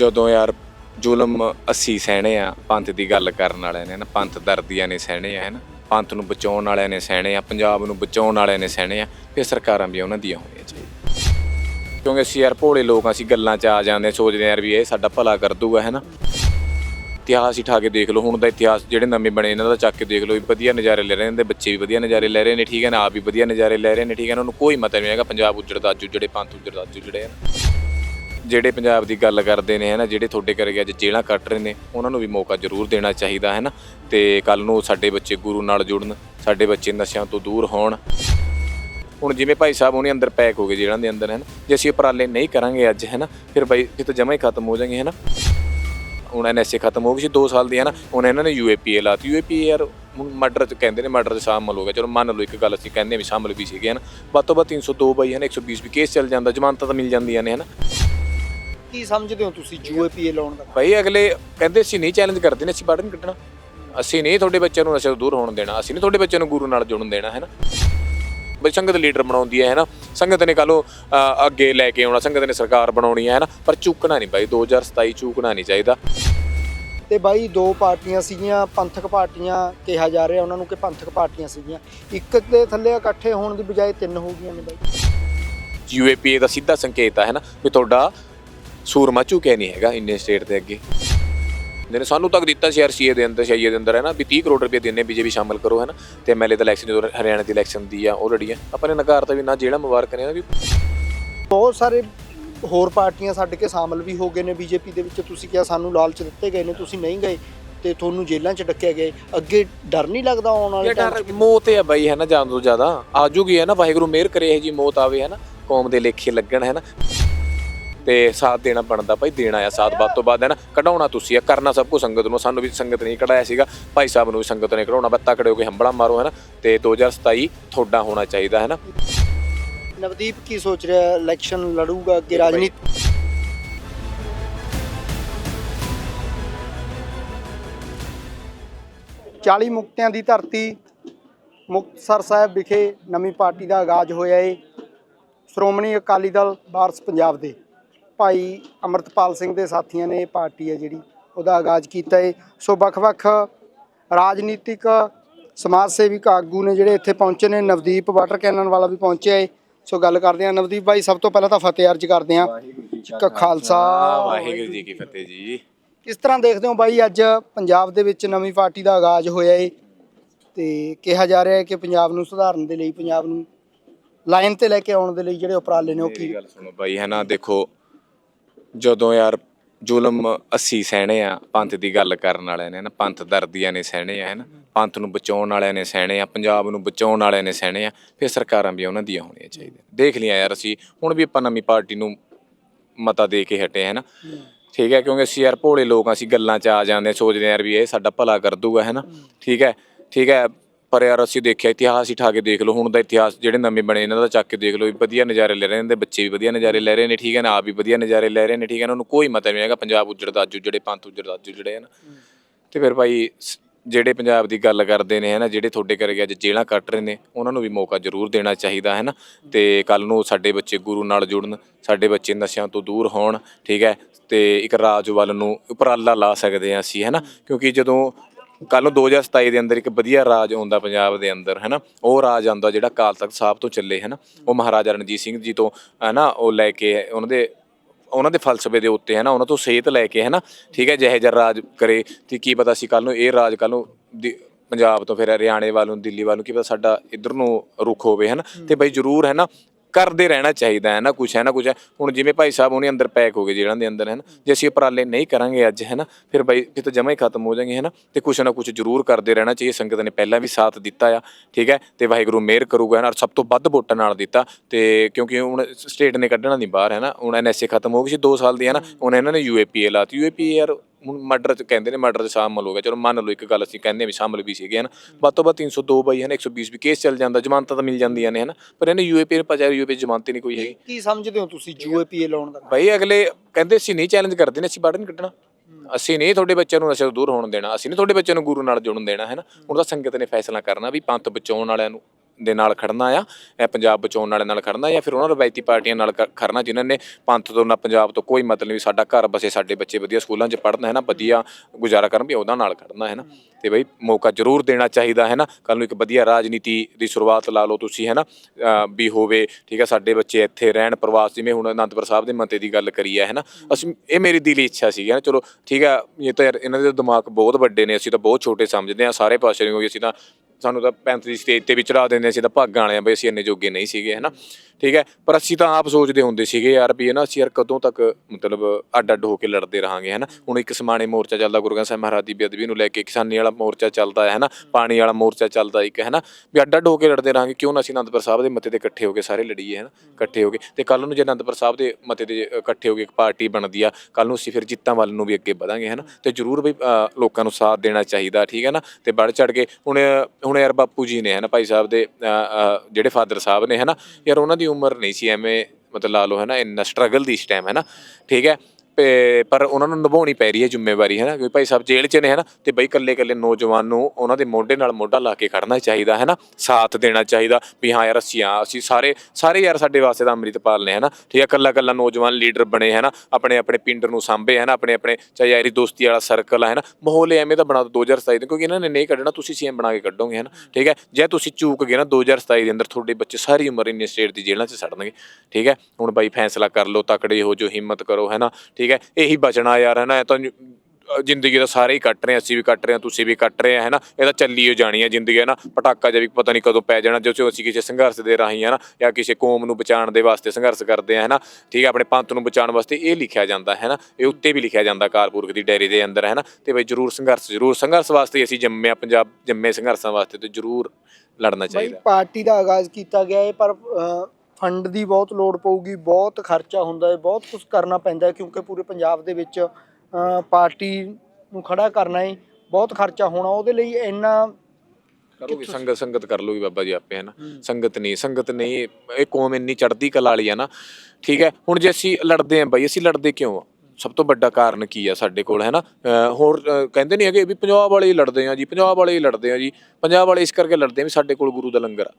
ਜਦੋਂ ਯਾਰ ਜ਼ੁਲਮ ਅਸੀਂ ਸਹਿਣੇ ਆ ਪੰਥ ਦੀ ਗੱਲ ਕਰਨ ਵਾਲਿਆਂ ਨੇ ਨਾ ਪੰਥ ਦਰਦੀਆਂ ਨੇ ਸਹਿਣੇ ਆ ਹੈਨਾ? ਪੰਥ ਨੂੰ ਬਚਾਉਣ ਵਾਲਿਆਂ ਨੇ ਸਹਿਣੇ ਆ ਪੰਜਾਬ ਨੂੰ ਬਚਾਉਣ ਵਾਲਿਆਂ ਨੇ ਸਹਿਣੇ ਆ ਫਿਰ ਸਰਕਾਰਾਂ ਵੀ ਉਹਨਾਂ ਦੀਆਂ ਹੋਣੀਆਂ ਚਾਹੀਦੀਆਂ। ਕਿਉਂਕਿ ਅਸੀਂ ਯਾਰ ਭੋਲੇ ਲੋਕ ਅਸੀਂ ਗੱਲਾਂ 'ਚ ਆ ਜਾਂਦੇ ਹਾਂ, ਸੋਚਦੇ ਹਾਂ ਯਾਰ ਵੀ ਇਹ ਸਾਡਾ ਭਲਾ ਕਰ ਦੂਗਾ ਹੈਨਾ? ਇਤਿਹਾਸ ਹੀ ਠਾ ਕੇ ਦੇਖ ਲਓ ਹੁਣ ਦਾ ਇਤਿਹਾਸ ਜਿਹੜੇ ਨਵੇਂ ਬਣੇ ਇਹਨਾਂ ਦਾ ਚੱਕ ਕੇ ਦੇਖ ਲਓ ਵੀ ਵਧੀਆ ਨਜ਼ਾਰੇ ਲੈ ਰਹੇ ਨੇ ਇਹਨਾਂ ਬੱਚੇ ਵੀ ਵਧੀਆ ਨਜ਼ਾਰੇ ਲੈ ਰਹੇ ਨੇ ਠੀਕ ਹੈ ਨਾ? ਆਪ ਵੀ ਵਧੀਆ ਨਜ਼ਾਰੇ ਲੈ ਰਹੇ ਨੇ ਠੀਕ ਹੈ ਨਾ? ਉਹਨੂੰ ਕੋਈ ਮਤਲਬ ਨਹੀਂ ਹੈਗਾ ਪੰਜਾਬ ਉੱਜੜਦਾ ਅੱਜ ਉੱਜੜੇ ਪੰਥ ਉੱਜੜਦਾ ਅੱਜ ਉੱਜੜੇ ਹਨ? ਜਿਹੜੇ ਪੰਜਾਬ ਦੀ ਗੱਲ ਕਰਦੇ ਨੇ, ਹਨਾ, ਜਿਹੜੇ ਤੁਹਾਡੇ ਕਰਕੇ ਅੱਜ ਜੇਲ੍ਹਾਂ ਕੱਟ ਰਹੇ ਨੇ, ਉਹਨਾਂ ਨੂੰ ਵੀ ਮੌਕਾ ਜ਼ਰੂਰ ਦੇਣਾ ਚਾਹੀਦਾ ਹੈ ਨਾ ਤੇ ਕੱਲ ਨੂੰ ਸਾਡੇ ਬੱਚੇ ਗੁਰੂ ਨਾਲ ਜੁੜਨ, ਸਾਡੇ ਬੱਚੇ ਨਸ਼ਿਆਂ ਤੋਂ ਦੂਰ ਹੋਣ। ਹੁਣ ਜਿਵੇਂ ਭਾਈ ਸਾਹਿਬ ਉਹਨੇ ਅੰਦਰ ਪੈਕ ਹੋ ਗਏ ਜੇਲ੍ਹਾਂ ਦੇ ਅੰਦਰ, ਹਨ। ਜੇ ਅਸੀਂ ਉਪਰਾਲੇ ਨਹੀਂ ਕਰਾਂਗੇ ਅੱਜ ਹੈ ਨਾ ਫਿਰ ਭਾਈ ਫਿਰ ਤਾਂ ਜਮਾ ਹੀ ਖਤਮ ਹੋ ਜਾਣਗੇ ਹੈ ਨਾ ਹੁਣ ਐਨਐਸਏ ਖਤਮ ਹੋ ਗਈ ਸੀ 2 ਸਾਲ ਦੀ ਹੈ ਨਾ ਹੁਣ ਇਹਨਾਂ ਨੇ ਯੂਏਪੀਏ ਲਾਤੀ। ਯੂਏਪੀਏ ਯਾਰ, ਹੁਣ ਮਰਡਰ ਚ ਕਹਿੰਦੇ ਨੇ ਮਰਡਰ ਚ ਸ਼ਾਮਲ ਹੋ ਗਿਆ। ਚਲੋ ਮੰਨ ਲਓ ਇੱਕ ਗੱਲ ਅਸੀਂ ਕਹਿੰਦੇ ਵੀ ਸ਼ਾਮਲ ਵੀ ਸੀਗੇ, ਹਨ। ਵੱਧ ਤੋਂ ਵੱਧ 302 ਬਈ, ਹਨ 120 ਵੀ ਕੇਸ ਚੱਲ ਜਾਂਦਾ, ਜ਼ਮਾਨਤਾਂ ਤਾਂ ਮਿਲ ਜਾਂਦੀਆਂ ਨੇ ਹੈ ਨਾ ਕੀ ਸਮਝਦੇ ਹੋ ਤੁਸੀਂ ਯੂਏਪੀਏ ਲਾਉਣ ਦਾ? ਭਾਈ ਅਗਲੇ ਕਹਿੰਦੇ ਅਸੀਂ ਨਹੀਂ ਚੈਲੰਜ ਕਰਦੇ ਨੇ ਅਸੀਂ ਬਾਹਰ ਨਹੀਂ ਕੱਢਣਾ। ਅਸੀਂ ਨਹੀਂ ਤੁਹਾਡੇ ਬੱਚਿਆਂ ਨੂੰ ਨਸ਼ੇ ਤੋਂ ਦੂਰ ਹੋਣ ਦੇਣਾ ਅਸੀਂ ਨਹੀਂ ਤੁਹਾਡੇ ਬੱਚਿਆਂ ਨੂੰ ਗੁਰੂ ਨਾਲ ਜੁੜਨ ਦੇਣਾ ਹੈ ਨਾ? ਬਈ ਸੰਗਤ ਲੀਡਰ ਬਣਾਉਂਦੀ ਹੈ ਹੈ ਨਾ? ਸੰਗਤ ਨੇ ਅ, ਅੱਗੇ ਲੈ ਕੇ ਆਉਣਾ ਸੰਗਤ ਨੇ ਸਰਕਾਰ ਬਣਾਉਣੀ ਹੈ ਨਾ? ਪਰ ਚੁੱਕਣਾ ਨਹੀਂ ਭਾਈ 2027 ਚੁੱਕਣਾ ਨਹੀਂ ਚਾਹੀਦਾ। ਤੇ ਬਾਈ ਦੋ ਪਾਰਟੀਆਂ ਸੀਗੀਆਂ ਪੰਥਕ ਪਾਰਟੀਆਂ ਕਿਹਾ ਜਾ ਰਿਹਾ ਉਹਨਾਂ ਨੂੰ ਕਿ ਪੰਥਕ ਪਾਰਟੀਆਂ ਸੀਗੀਆਂ। ਇੱਕ ਦੇ ਥੱਲੇ ਇਕੱਠੇ ਹੋਣ ਦੀ ਬਜਾਏ ਤਿੰਨ ਹੋ ਗਈਆਂ ਨੇ ਬਾਈ। ਯੂਏਪੀਏ ਦਾ ਸਿੱਧਾ ਸੰਕੇਤ ਹੈ ਨਾ? ਵੀ ਤੁਹਾਡਾ ਸੂਰਮਾ ਝੁਕਿਆ ਨਹੀਂ ਹੈਗਾ ਇੰਡੀਅਨ ਸਟੇਟ ਦੇ ਅੱਗੇ। ਜਿਹਨੇ ਸਾਨੂੰ ਤੱਕ ਦਿੱਤਾ ਸੀ ਆਰਸੀਏ ਦੇ ਅੰਦਰ ਸ਼ਾਈਏ ਦੇ ਅੰਦਰ ਹੈ ਨਾ ਵੀ 30 ਕਰੋੜ ਰੁਪਏ ਦੇਣੇ ਬੀਜੇਪੀ ਸ਼ਾਮਲ ਕਰੋ ਹੈ ਨਾ ਤੇ ਐਮਐਲਏ ਦਾ ਇਲੈਕਸ਼ਨ ਜਦੋਂ ਹਰਿਆਣਾ ਦੀ ਇਲੈਕਸ਼ਨ ਦੀ ਆ ਲੜੀ ਆ ਆਪਾਂ ਨੇ ਨਕਾਰਤਾ ਵੀ ਨਾ ਜਿਹੜਾ ਮੁਬਾਰਕ ਨੇ ਨਾ ਵੀ। ਬਹੁਤ ਸਾਰੇ ਹੋਰ ਪਾਰਟੀਆਂ ਛੱਡ ਕੇ ਸ਼ਾਮਲ ਵੀ ਹੋ ਗਏ ਨੇ ਬੀਜੇਪੀ ਦੇ ਵਿੱਚ। ਤੁਸੀਂ ਕਿਹਾ ਸਾਨੂੰ ਲਾਲਚ ਦਿੱਤੇ ਗਏ ਨੇ ਤੁਸੀਂ ਨਹੀਂ ਗਏ ਤੇ ਤੁਹਾਨੂੰ ਜੇਲ੍ਹਾਂ 'ਚ ਡੱਕਿਆ ਗਏ ਅੱਗੇ ਡਰ ਨਹੀਂ ਲੱਗਦਾ ਆਉਣ ਵਾਲੇ ਡਰ ਮੌਤ ਹੈ ਬਾਈ ਹੈ ਨਾ ਜਾਣ ਤੋਂ ਜ਼ਿਆਦਾ। ਆਜੂਗੀ ਹੈ ਨਾ ਵਾਹਿਗੁਰੂ ਮਿਹਰ ਕਰੇ ਇਹ ਜੀ ਮੌਤ ਆਵੇ ਹੈ ਨਾ ਕੌਮ ਦੇ ਲੇਖੇ ਲੱਗਣ ਹੈ ਨਾ ਤੇ ਸਾਥ ਦੇਣਾ ਬਣਦਾ ਭਾਈ, ਦੇਣਾ ਆ ਸਾਥ। ਬਾਤ ਤੋਂ ਬਾਅਦ ਹੈ ਨਾ? ਕਢਾਉਣਾ ਤੁਸੀਂ ਆ, ਕਰਨਾ ਸਭ ਕੁ ਸੰਗਤ ਨੂੰ। ਸਾਨੂੰ ਵੀ ਸੰਗਤ ਨਹੀਂ ਕਢਾਇਆ ਸੀਗਾ। ਭਾਈ ਸਾਹਿਬ ਨੂੰ ਵੀ ਸੰਗਤ ਨੇ ਕਢਾਉਣਾ। ਬੱਤਾ ਖੜੇ ਹੋ ਹੰਬੜਾ ਮਾਰੋ, ਹੈ ਨਾ? ਤੇ 2027 ਤੁਹਾਡਾ ਹੋਣਾ ਚਾਹੀਦਾ, ਹੈ ਨਾ? ਨਵਦੀਪ, ਕੀ ਸੋਚ ਰਿਹਾ? ਇਲੈਕਸ਼ਨ ਲੜੂਗਾ ਅੱਗੇ ਰਾਜਨੀਤੀ? 40 ਮੁਕਤਿਆਂ ਦੀ ਧਰਤੀ, ਮੁਕਤਸਰ ਸਾਹਿਬ ਵਿਖੇ ਨਵੀਂ ਪਾਰਟੀ ਦਾ ਆਗਾਜ਼ ਹੋਇਆ ਏ। ਸ਼੍ਰੋਮਣੀ ਅਕਾਲੀ ਦਲ ਵਾਰਸ ਪੰਜਾਬ ਦੇ। ਭਾਈ ਅਮਰਤਪਾਲ ਸਿੰਘ ਦੇ ਸਾਥੀਆਂ ਨੇ ਇਹ ਪਾਰਟੀ ਹੈ ਜਿਹੜੀ ਉਹਦਾ ਆਗਾਜ਼ ਕੀਤਾ ਏ। ਸੋ ਵੱਖ-ਵੱਖ ਰਾਜਨੀਤਿਕ ਸਮਾਜ ਸੇਵਿਕ ਆਗੂ ਨੇ ਜਿਹੜੇ ਇੱਥੇ ਪਹੁੰਚੇ ਨੇ ਨਵਦੀਪ ਵਾਟਰ ਕੈਨਨ ਵਾਲਾ ਵੀ ਪਹੁੰਚਿਆ ਏ। ਸੋ ਗੱਲ ਕਰਦੇ ਹਾਂ ਨਵਦੀਪ ਭਾਈ ਸਭ ਤੋਂ ਪਹਿਲਾਂ ਤਾਂ ਫਤਿਹ ਅਰਜ ਕਰਦੇ ਹਾਂ। ਕਾ ਖਾਲਸਾ। ਵਾਹਿਗੁਰੂ ਜੀ ਕੀ ਫਤਿਹ ਜੀ। ਕਿਸ ਤਰ੍ਹਾਂ ਦੇਖਦੇ ਹੋ ਬਾਈ ਅੱਜ ਪੰਜਾਬ ਦੇ ਵਿੱਚ ਨਵੀਂ ਪਾਰਟੀ ਦਾ ਆਗਾਜ਼ ਹੋਇਆ ਏ? ਤੇ ਕਿਹਾ ਜਾ ਰਿਹਾ ਹੈ ਕਿ ਪੰਜਾਬ ਨੂੰ ਸੁਧਾਰਨ ਦੇ ਲਈ ਪੰਜਾਬ ਨੂੰ ਲਾਈਨ ਤੇ ਲੈ ਕੇ ਆਉਣ ਦੇ ਲਈ ਜਿਹੜੇ ਉਪਰਾਲੇ ਨੇ ਉਹ ਕੀ ਗੱਲ ਸੁਣੋ ਬਾਈ ਹੈ ਨਾ? ਦੇਖੋ ਜਦੋਂ ਯਾਰ ਜ਼ੁਲਮ ਅਸੀਂ ਸਹਿਣੇ ਆ ਪੰਥ ਦੀ ਗੱਲ ਕਰਨ ਵਾਲਿਆਂ ਨੇ ਨਾ ਪੰਥ ਦਰਦੀਆਂ ਨੇ ਸਹਿਣੇ ਆ ਹੈ ਨਾ ਪੰਥ ਨੂੰ ਬਚਾਉਣ ਵਾਲਿਆਂ ਨੇ ਸਹਿਣੇ ਆ ਪੰਜਾਬ ਨੂੰ ਬਚਾਉਣ ਵਾਲਿਆਂ ਨੇ ਸਹਿਣੇ ਆ ਫਿਰ ਸਰਕਾਰਾਂ ਵੀ ਉਹਨਾਂ ਦੀਆਂ ਹੋਣੀਆਂ ਚਾਹੀਦੀਆਂ। ਦੇਖ ਲਿਆ ਯਾਰ ਅਸੀਂ ਹੁਣ ਵੀ ਆਪਾਂ ਨਵੀਂ ਪਾਰਟੀ ਨੂੰ ਮਤਾ ਦੇ ਕੇ ਹਟੇ ਹੈ ਨਾ ਠੀਕ ਹੈ ਕਿਉਂਕਿ ਅਸੀਂ ਯਾਰ ਭੋਲੇ ਲੋਕ ਆ ਅਸੀਂ ਗੱਲਾਂ 'ਚ ਆ ਜਾਂਦੇ ਹਾਂ, ਸੋਚਦੇ ਹਾਂ ਯਾਰ ਵੀ ਇਹ ਸਾਡਾ ਭਲਾ ਕਰ ਦੂਗਾ ਹੈ ਨਾ ਠੀਕ ਹੈ ਠੀਕ ਹੈ ਪਰ ਯਾਰ ਅਸੀਂ ਦੇਖਿਆ ਇਤਿਹਾਸ ਹੀ ਠਾ ਕੇ ਦੇਖ ਲਓ। ਹੁਣ ਦਾ ਇਤਿਹਾਸ ਜਿਹੜੇ ਨਵੇਂ ਬਣੇ ਇਹਨਾਂ ਦਾ ਚੱਕ ਕੇ ਦੇਖ ਲਓ ਵੀ ਵਧੀਆ ਨਜ਼ਾਰੇ ਲੈ ਰਹੇ ਨੇ ਬੱਚੇ ਵੀ ਵਧੀਆ ਨਜ਼ਾਰੇ ਲੈ ਰਹੇ ਨੇ ਠੀਕ ਹੈ ਨਾ? ਆਪ ਵੀ ਵਧੀਆ ਨਜ਼ਾਰੇ ਲੈ ਰਹੇ ਨੇ ਠੀਕ ਹੈ ਨਾ? ਉਹਨੂੰ ਕੋਈ ਮਤਲਬ ਨਹੀਂ ਹੈਗਾ ਪੰਜਾਬ ਉੱਜੜਦਾ ਅੱਜ ਉੱਜੜੇ ਪੰਥ ਉੱਜੜਦਾ ਅੱਜ ਉੱਜੜੇ ਹਨ ਤੇ ਫਿਰ ਭਾਈ ਜਿਹੜੇ ਪੰਜਾਬ ਦੀ ਗੱਲ ਕਰਦੇ ਨੇ ਹਨਾ ਜਿਹੜੇ ਤੁਹਾਡੇ ਘਰੇ ਅੱਜ ਜੇਲ੍ਹਾਂ ਕੱਟ ਰਹੇ ਨੇ ਉਹਨਾਂ ਨੂੰ ਵੀ ਮੌਕਾ ਜ਼ਰੂਰ ਦੇਣਾ ਚਾਹੀਦਾ ਹੈ ਨਾ? ਤੇ ਕੱਲ ਨੂੰ ਸਾਡੇ ਬੱਚੇ ਗੁਰੂ ਨਾਲ ਜੁੜਨ ਸਾਡੇ ਬੱਚੇ ਨਸ਼ਿਆਂ ਤੋਂ ਦੂਰ ਹੋਣ ਠੀਕ ਹੈ? ਤੇ ਇੱਕ ਰਾਜ ਵੱਲ ਨੂੰ ਉਪਰਾਲਾ ਲਾ ਸਕਦੇ ਹਾਂ ਅਸੀਂ ਹੈ ਨਾ? ਕਿਉਂਕਿ ਜਦੋਂ ਕੱਲ ਨੂੰ 2027 ਦੇ ਅੰਦਰ ਇੱਕ ਵਧੀਆ ਰਾਜ ਆਉਂਦਾ ਪੰਜਾਬ ਦੇ ਅੰਦਰ ਹੈ ਨਾ ਉਹ ਰਾਜ ਆਉਂਦਾ ਜਿਹੜਾ ਕਾਲ ਤਖਤ ਸਾਹਿਬ ਤੋਂ ਚੱਲੇ ਹੈ ਨਾ ਉਹ ਮਹਾਰਾਜਾ ਰਣਜੀਤ ਸਿੰਘ ਜੀ ਤੋਂ ਹੈ ਨਾ ਉਹ ਲੈ ਕੇ ਉਹਨਾਂ ਦੇ ਉਹਨਾਂ ਦੇ ਫਲਸਫੇ ਦੇ ਉੱਤੇ ਹੈ ਨਾ ਉਹਨਾਂ ਤੋਂ ਸੇਧ ਲੈ ਕੇ ਹੈ ਨਾ ਠੀਕ ਹੈ, ਜਿਹੇ ਜਿਹਾ ਰਾਜ ਕਰੇ। ਤੇ ਕੀ ਪਤਾ ਸੀ ਕੱਲ ਨੂੰ ਇਹ ਰਾਜ ਕੱਲ ਨੂੰ ਦੀ- ਪੰਜਾਬ ਤੋਂ ਫਿਰ ਹਰਿਆਣੇ ਵੱਲ ਨੂੰ, ਦਿੱਲੀ ਵੱਲ ਨੂੰ ਕੀ ਪਤਾ ਸਾਡਾ ਇਧਰ ਨੂੰ ਰੁਖ ਹੋਵੇ ਹੈ ਨਾ ਤੇ ਬਈ ਜ਼ਰੂਰ ਹੈ ਨਾ ਕਰਦੇ ਰਹਿਣਾ ਚਾਹੀਦਾ ਹੈ ਨਾ ਕੁਛ, ਹੈ ਨਾ ਕੁਛ। ਹੈ ਹੁਣ ਜਿਵੇਂ ਭਾਈ ਸਾਹਿਬ ਉਹਨੇ ਅੰਦਰ ਪੈਕ ਹੋ ਗਏ ਜਿਹੜਾ ਦੇ ਅੰਦਰ, ਹੈ ਨਾ। ਜੇ ਅਸੀਂ ਉਪਰਾਲੇ ਨਹੀਂ ਕਰਾਂਗੇ ਅੱਜ, ਹੈ ਨਾ, ਫਿਰ ਬਾਈ ਫਿਰ ਤਾਂ ਜਮਾ ਹੀ ਖਤਮ ਹੋ ਜਾਣਗੇ, ਹੈ ਨਾ। ਤੇ ਕੁਛ ਨਾ ਕੁਛ ਜ਼ਰੂਰ ਕਰਦੇ ਰਹਿਣਾ ਚਾਹੀਏ ਸੰਗਤ ਨੇ ਪਹਿਲਾਂ ਵੀ ਸਾਥ ਦਿੱਤਾ ਆ, ਠੀਕ ਹੈ। ਤੇ ਵਾਹਿਗੁਰੂ ਮਿਹਰ ਕਰੂਗਾ, ਹੈ ਨਾ। ਸਭ ਤੋਂ ਵੱਧ ਵੋਟਾਂ ਨਾਲ ਦਿੱਤਾ। ਤੇ ਕਿਉਂਕਿ ਹੁਣ ਸਟੇਟ ਨੇ ਕੱਢਣਾ ਨਹੀਂ ਬਾਹਰ, ਹੈ ਨਾ। ਹੁਣ ਐਨਐਸਏ ਖਤਮ ਹੋ ਗਈ ਸੀ 2 ਸਾਲ ਦੀ, ਹੈ ਨਾ। ਹੁਣ ਇਹਨਾਂ ਨੇ ਯੂਏਪੀਏ ਲਾਤੀ। ਯੂਏਪੀਏ ਯਾਰ ਹੁਣ ਮਰਡਰ ਚ ਕਹਿੰਦੇ ਨੇ ਮਰਡਰ ਚ ਸ਼ਾਮਲ ਹੋ ਗਿਆ। ਚਲੋ ਮੰਨ ਲਓ ਇੱਕ ਗੱਲ ਅਸੀਂ ਕਹਿੰਦੇ ਵੀ ਸ਼ਾਮਲ ਵੀ ਸੀਗੇ ਹਨ? ਵੱਧ ਤੋਂ ਵੱਧ 302 ਬਈ ਹਨ? 120 ਵੀ ਕੇਸ ਚੱਲ ਜਾਂਦਾ ਜ਼ਮਾਨਤਾਂ ਤਾਂ ਮਿਲ ਜਾਂਦੀਆਂ ਨੇ ਹਨ? ਪਰ ਇਹਨੇ ਯੂਏਪੀਏ ਪਚਾ ਯੂਏਪੀਏ ਜ਼ਮਾਨਤ ਹੀ ਨਹੀਂ ਕੋਈ ਹੈਗੀ। ਕੀ ਸਮਝਦੇ ਹੋ ਤੁਸੀਂ ਯੂਏਪੀਏ ਲਾਉਣ ਦਾ? ਭਾਈ ਅਗਲੇ ਕਹਿੰਦੇ ਅਸੀਂ ਨਹੀਂ ਚੈਲੰਜ ਕਰਦੇ ਨੇ ਅਸੀਂ ਬਾਹਰ ਨਹੀਂ ਕੱਢਣਾ। ਅਸੀਂ ਨਹੀਂ ਤੁਹਾਡੇ ਬੱਚਿਆਂ ਨੂੰ ਨਸ਼ੇ ਤੋਂ ਦੂਰ ਹੋਣ ਦੇਣਾ ਅਸੀਂ ਨਹੀਂ ਤੁਹਾਡੇ ਬੱਚਿਆਂ ਨੂੰ ਗੁਰੂ ਨਾਲ ਜੁੜਨ ਦੇਣਾ ਹੈ। ਨਾ ਹੁਣ ਤਾਂ ਸੰਗਤ ਨੇ ਫੈਸਲਾ ਕਰਨਾ ਵੀ ਪੰਥ ਬਚਾਉਣ ਵਾਲਿਆਂ ਨੂੰ। ਦੇ ਨਾਲ ਖੜਨਾ ਆ, ਇਹ ਪੰਜਾਬ ਬਚਾਉਣ ਵਾਲੇ ਨਾਲ ਖੜਨਾ ਜਾਂ ਫਿਰ ਉਹਨਾਂ ਰਵਾਇਤੀ ਪਾਰਟੀਆਂ ਨਾਲ ਕ- ਖੜਨਾ ਜਿਨ੍ਹਾਂ ਨੇ ਪੰਥ ਤੋਂ ਨਾ ਪੰਜਾਬ ਤੋਂ ਕੋਈ ਮਤਲਬ ਨਹੀਂ, ਸਾਡਾ ਘਰ ਬਸੇ, ਸਾਡੇ ਬੱਚੇ ਵਧੀਆ ਸਕੂਲਾਂ 'ਚ ਪੜ੍ਹਨ ਹੈ ਨਾ, ਵਧੀਆ ਗੁਜ਼ਾਰਾ ਕਰਨ ਵੀ ਉਹਦਾ ਨਾਲ ਖੜਨਾ ਹੈ ਨਾ। ਤੇ ਬਈ ਮੌਕਾ ਜ਼ਰੂਰ ਦੇਣਾ ਚਾਹੀਦਾ ਹੈ ਨਾ ਕੱਲ ਨੂੰ ਇੱਕ ਵਧੀਆ ਰਾਜਨੀਤੀ ਦੀ ਸ਼ੁਰੂਆਤ ਲਾ ਲਓ ਤੁਸੀਂ ਹੈ ਨਾ ਵੀ ਹੋਵੇ, ਠੀਕ ਹੈ, ਸਾਡੇ ਬੱਚੇ ਇੱਥੇ ਰਹਿਣ, ਪ੍ਰਵਾਸ, ਜਿਵੇਂ ਹੁਣ ਅਨੰਦਪੁਰ ਸਾਹਿਬ ਦੇ ਮਤੇ ਦੀ ਗੱਲ ਕਰੀ ਹੈ ਨਾ। ਅਸੀਂ, ਇਹ ਮੇਰੀ ਦਿਲੀ ਇੱਛਾ ਸੀ ਹੈ ਨਾ, ਚਲੋ ਠੀਕ ਹੈ, ਇਹ ਤਾਂ ਯਾਰ, ਇਹਨਾਂ ਦੇ ਦਿਮਾਗ ਬਹੁਤ ਵੱਡੇ ਨੇ, ਅਸੀਂ ਤਾਂ ਬਹੁਤ ਛੋਟੇ ਸਮਝਦੇ ਹਾਂ, ਸਾਰੇ ਪਾਸੇ ਨੂੰ ਕਿਉਂਕਿ ਅਸੀਂ ਤਾਂ ਸਾਨੂੰ ਤਾਂ ਪੈਂਥ ਦੀ ਸਟੇਜ ਤੇ ਵੀ ਚੜਾ ਦਿੰਦੇ ਅਸੀਂ ਤਾਂ ਭਾਗਾਂ ਵਾਲੇ ਆ, ਬਈ ਅਸੀਂ ਇੰਨੇ ਜੋਗੇ ਨਹੀਂ ਸੀਗੇ, ਹਨਾ? ਠੀਕ ਹੈ? ਪਰ ਅਸੀਂ ਤਾਂ ਆਪ ਸੋਚਦੇ ਹੁੰਦੇ ਸੀਗੇ ਯਾਰ ਵੀ ਹੈ ਨਾ, ਅਸੀਂ ਯਾਰ ਕਦੋਂ ਤੱਕ ਮਤਲਬ ਅੱਡ ਅੱਡ ਹੋ ਕੇ ਲੜਦੇ ਰਹਾਂਗੇ, ਹੈ ਨਾ? ਹੁਣ ਇੱਕ ਸਮਾਣੇ ਮੋਰਚਾ ਚੱਲਦਾ, ਗੁਰੂ ਗ੍ਰੰਥ ਸਾਹਿਬ ਮਹਾਰਾਜ ਦੀ ਬੇਅਦਬੀ ਨੂੰ ਲੈ ਕੇ ਕਿਸਾਨੀ ਵਾਲਾ ਮੋਰਚਾ ਚੱਲਦਾ, ਹੈ ਨਾ? ਪਾਣੀ ਵਾਲਾ ਮੋਰਚਾ ਚੱਲਦਾ ਇੱਕ, ਹੈ ਨਾ? ਵੀ ਅੱਡ ਅੱਡ ਹੋ ਕੇ ਲੜਦੇ ਰਹਾਂਗੇ, ਕਿਉਂ ਨਾ ਅਸੀਂ ਅਨੰਦਪੁਰ ਸਾਹਿਬ ਦੇ ਮਤੇ ਤੇ ਇਕੱਠੇ ਹੋ ਕੇ ਸਾਰੇ ਲੜੀਏ, ਹੈ ਨਾ? ਇਕੱਠੇ ਹੋ ਕੇ। ਤੇ ਕੱਲ ਨੂੰ ਜੇ ਅਨੰਦਪੁਰ ਸਾਹਿਬ ਦੇ ਮਤੇ ਤੇ ਇਕੱਠੇ ਹੋ ਕੇ ਇੱਕ ਪਾਰਟੀ ਬਣਦੀ ਆ ਕੱਲ ਨੂੰ ਅਸੀਂ ਫਿਰ ਜਿੱਤਾਂ ਵੱਲ ਨੂੰ ਵੀ ਅੱਗੇ ਵਧਾਂਗੇ, ਹੈ ਨਾ? ਤੇ ਜ਼ਰੂਰ ਵੀ ਲੋਕਾਂ ਨੂੰ ਸਾਥ ਦੇਣਾ ਚਾਹੀਦਾ, ਠੀਕ ਹੈ ਨਾ? ਤੇ ਵੱਧ ਚੜ ਕੇ, ਹੁਣ ਹੁਣ ਯਾਰ ਬਾਪੂ ਜੀ ਨੇ, ਹੈ ਨਾ, ਭਾਈ ਸਾਹਿਬ ਦੇ ਜਿਹੜੇ ਫਾਦਰ ਸਾਹਿਬ ਨੇ, ਹੈ ਨਾ? ਯਾਰ ਉਹਨਾਂ ਦੀ ਉਮਰ ਨਹੀਂ ਸੀ, ਐਵੇਂ ਮਤਲਬ ਲਾ ਲਓ ਹੈ ਨਾ, ਇੰਨਾ ਸਟਰਗਲ ਦੀ ਇਸ ਟਾਈਮ ਹੈ ਨਾ। ਠੀਕ ਹੈ? ਪਰ ਉਹਨਾਂ ਨੂੰ ਨਿਭਾਉਣੀ ਪੈ ਰਹੀ ਹੈ ਜ਼ਿੰਮੇਵਾਰੀ, ਹੈ ਨਾ? ਕਿਉਂਕਿ ਭਾਈ ਸਾਹਿਬ ਜੇਲ੍ਹ 'ਚ ਨੇ, ਹੈ ਨਾ? ਤੇ ਬਈ ਕੱਲੇ ਕੱਲੇ ਨੌਜਵਾਨ ਨੂੰ ਉਹਨਾਂ ਦੇ ਮੋਢੇ ਨਾਲ ਮੋਢਾ ਲਾ ਕੇ ਖੜਨਾ ਚਾਹੀਦਾ, ਹੈ ਨਾ? ਸਾਥ ਦੇਣਾ ਚਾਹੀਦਾ ਵੀ ਹਾਂ ਯਾਰ ਅਸੀਂ ਆ, ਅਸੀਂ ਸਾਰੇ ਸਾਰੇ ਯਾਰ ਸਾਡੇ ਵਾਸਤੇ ਦਾ ਅੰਮ੍ਰਿਤਪਾਲ ਨੇ, ਹੈ ਨਾ? ਠੀਕ ਹੈ ਕੱਲਾ ਕੱਲਾ ਨੌਜਵਾਨ ਲੀਡਰ ਬਣੇ, ਹੈ ਨਾ? ਆਪਣੇ ਆਪਣੇ ਪਿੰਡ ਨੂੰ ਸਾਂਭੇ, ਹੈ ਨਾ? ਆਪਣੇ ਆਪਣੇ ਚਾਹੇ ਯਾਰੀ ਦੋਸਤੀ ਵਾਲਾ ਸਰਕਲ ਹੈ ਨਾ? ਮਾਹੌਲ ਐਵੇਂ ਦਾ ਬਣਾ ਦਿਓ 2027 ਦੇ, ਕਿਉਂਕਿ ਇਹਨਾਂ ਨੇ ਨਹੀਂ ਕੱਢਣਾ, ਤੁਸੀਂ ਸੀਐਮ ਬਣਾ ਕੇ ਕੱਢੋਗੇ, ਹੈ ਨਾ? ਠੀਕ ਹੈ? ਜੇ ਤੁਸੀਂ ਚੂਕ ਗਏ ਨਾ 2027 ਦੇ ਅੰਦਰ, ਤੁਹਾਡੇ ਬੱਚੇ ਸਾਰੀ ਉਮਰ ਇੰਨੇ ਸਟੇਟ ਦੀ ਜੇਲ੍ਹਾਂ 'ਚ ਸੜਨਗੇ, ਠੀਕ ਹੈ? ਹੁਣ ਬਾਈ ਫੈਸਲਾ ਕਰ ਲਓ, ਤਕੜੇ ਹੋ ਜੋ ਹਿੰਮਤ ਕਰੋ, ਹੈ ਨਾ? ਠੀਕ ਹੈ ਇਹੀ ਬਚਣਾ ਯਾਰ ਹੈ ਨਾ? ਇਹ ਤਾਂ ਜ਼ਿੰਦਗੀ ਦਾ ਸਾਰੇ ਹੀ ਕੱਟ ਰਹੇ ਹਾਂ, ਅਸੀਂ ਵੀ ਕੱਟ ਰਹੇ ਹਾਂ ਤੁਸੀਂ ਵੀ ਕੱਟ ਰਹੇ ਆ ਹੈ ਨਾ? ਇਹ ਤਾਂ ਚੱਲੀ ਹੋ ਜਾਣੀ ਹੈ ਜ਼ਿੰਦਗੀ ਹੈ ਨਾ? ਪਟਾਕਾ ਜਿਹਾ ਵੀ ਪਤਾ ਨਹੀਂ ਕਦੋਂ ਪੈ ਜਾਣਾ ਜੋ ਅਸੀਂ ਕਿਸੇ ਸੰਘਰਸ਼ ਦੇ ਰਾਹੀਂ ਹੈ ਨਾ? ਜਾਂ ਕਿਸੇ ਕੌਮ ਨੂੰ ਬਚਾਉਣ ਦੇ ਵਾਸਤੇ ਸੰਘਰਸ਼ ਕਰਦੇ ਆ ਹੈ ਨਾ? ਠੀਕ ਹੈ ਆਪਣੇ ਪੰਥ ਨੂੰ ਬਚਾਉਣ ਵਾਸਤੇ ਇਹ ਲਿਖਿਆ ਜਾਂਦਾ ਹੈ ਨਾ? ਇਹ ਉੱਤੇ ਵੀ ਲਿਖਿਆ ਜਾਂਦਾ ਕਾਲਪੁਰਖ ਦੀ ਡਾਇਰੀ ਦੇ ਅੰਦਰ ਹੈ ਨਾ? ਤੇ ਬਈ ਜਰੂਰ ਸੰਘਰਸ਼ ਜਰੂਰ ਸੰਘਰਸ਼ ਵਾਸਤੇ ਹੀ ਅਸੀਂ ਜੰਮੇ ਆ ਪੰਜਾਬ ਜੰਮੇ ਸੰਘਰਸ਼ਾਂ ਵਾਸਤੇ ਤੇ ਜਰੂਰ ਲੜਨਾ ਬਈ ਚਾਹੀਦਾ। ਪਾਰਟੀ ਦਾ ਆਗਾਜ਼ ਕੀਤਾ ਗਿਆ ਹੈ ਪਰ ਫੰਡ ਦੀ ਬਹੁਤ ਲੋੜ ਪਊਗੀ ਬਹੁਤ ਖਰਚਾ ਹੁੰਦਾ ਹੈ ਬਹੁਤ ਕੁਝ ਕਰਨਾ ਪੈਂਦਾ ਹੈ ਕਿਉਂਕਿ ਪੂਰੇ ਪੰਜਾਬ ਦੇ ਵਿੱਚ ਪਾਰਟੀ ਨੂੰ ਖੜਾ ਕਰਨਾ ਹੈ ਬਹੁਤ ਖਰਚਾ ਹੋਣਾ ਉਹਦੇ ਲਈ ਇੰਨਾ ਕਰੋਗੇ ਸੰਗਤ ਸੰਗਤ ਕਰ ਲੋਗੀ ਬਾਬਾ ਜੀ ਆਪੇ ਹੈ। ਨਾ ਸੰਗਤ ਨਹੀਂ ਸੰਗਤ ਨਹੀਂ ਇਹ ਕੌਮ ਇੰਨੀ ਚੜ੍ਹਦੀ ਕਲਾ ਵਾਲੀ ਆ ਨਾ। ਠੀਕ ਹੈ ਹੁਣ ਜੇ ਅਸੀਂ ਲੜਦੇ ਆਂ ਬਾਈ ਅਸੀਂ ਲੜਦੇ ਕਿਉਂ ਆ? ਸਭ ਤੋਂ ਵੱਡਾ ਕਾਰਨ ਕੀ ਆ ਸਾਡੇ ਕੋਲ ਹੈ ਨਾ ਹੋਰ ਕਹਿੰਦੇ ਨਹੀਂ ਹੈਗੇ ਵੀ ਪੰਜਾਬ ਵਾਲੇ ਹੀ ਲੜਦੇ ਆ ਜੀ ਪੰਜਾਬ ਵਾਲੇ ਹੀ ਲੜਦੇ ਆ ਜੀ। ਪੰਜਾਬ ਵਾਲੇ ਇਸ ਕਰਕੇ ਲੜਦੇ ਆ ਵੀ ਸਾਡੇ ਕੋਲ ਗੁਰੂ ਦਾ ਲੰਗਰ ਆ।